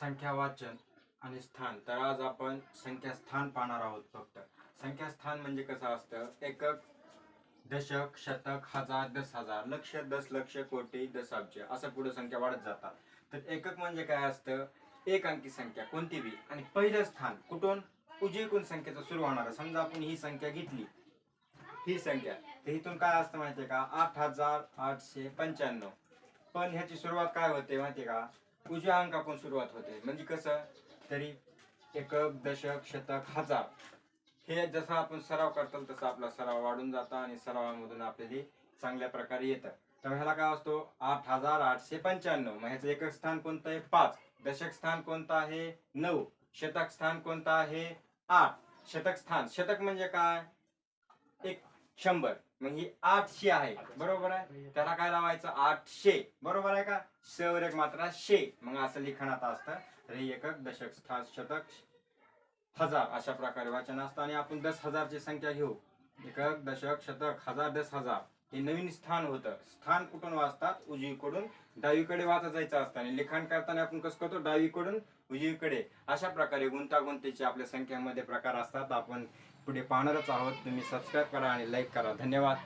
संख्या वाचन आणि स्थान. तर आज आपण संख्या स्थान पाहणार आहोत फक्त. संख्या स्थान म्हणजे कसं असतं? एकक दशक शतक हजार दस हजार. लक्ष दस लक्ष कोटी दशाब्ज असं पुढे संख्या वाढत जातात. तर एकक म्हणजे काय असतं? एक अंकी संख्या कोणती बी. आणि पहिलं स्थान कुठून? उजवीकडून संख्येचं सुरू होणार. समजा आपण ही संख्या घेतली. ही संख्या. तर इथून काय असतं माहितीये का? आठ हजार आठशे पंच्याण्णव. पण ह्याची सुरुवात काय होते माहितीये का? उजव्या अंकापासून सुरुवात होते. म्हणजे कसं? तरी एकक दशक शतक हजार. हे जसं आपण सराव करतो तसं आपला सराव वाढून जातं आणि सरावामधून आपल्याला चांगल्या प्रकारे येतं. तर ह्याला काय असतो? आठ हजार आठशे पंच्याण्णव. मग ह्याचं एकक स्थान कोणतं आहे? पाच. दशक स्थान कोणतं आहे? नऊ. शतक स्थान कोणतं आहे? आठ. शतक स्थान. शतक म्हणजे काय? एक शंभर. मग ही आठशे आहे. बरोबर आहे? त्याला काय लावायचं? आठशे. बरोबर आहे का? श एक मात्रा शे. मग असं लिखाणात असतं. तर हे एकक दशक शतक हजार. अशा प्रकारे वाचन असतं. आणि आपण दस हजारची संख्या घेऊ. एकक दशक शतक हजार दस हजार. हे नवीन स्थान होतं. स्थान कुठून वाचतात? उजवीकडून डावीकडे वाचत जायचं असतं. आणि लिखाण करताना आपण कसं करतो? डावीकडून उजवीकडे. अशा प्रकारे गुंतागुंतीचे आपल्या संख्यामध्ये प्रकार असतात. आपण पुढे पाहणारच आहोत. तुम्ही सबस्क्राईब करा आणि लाईक करा. धन्यवाद.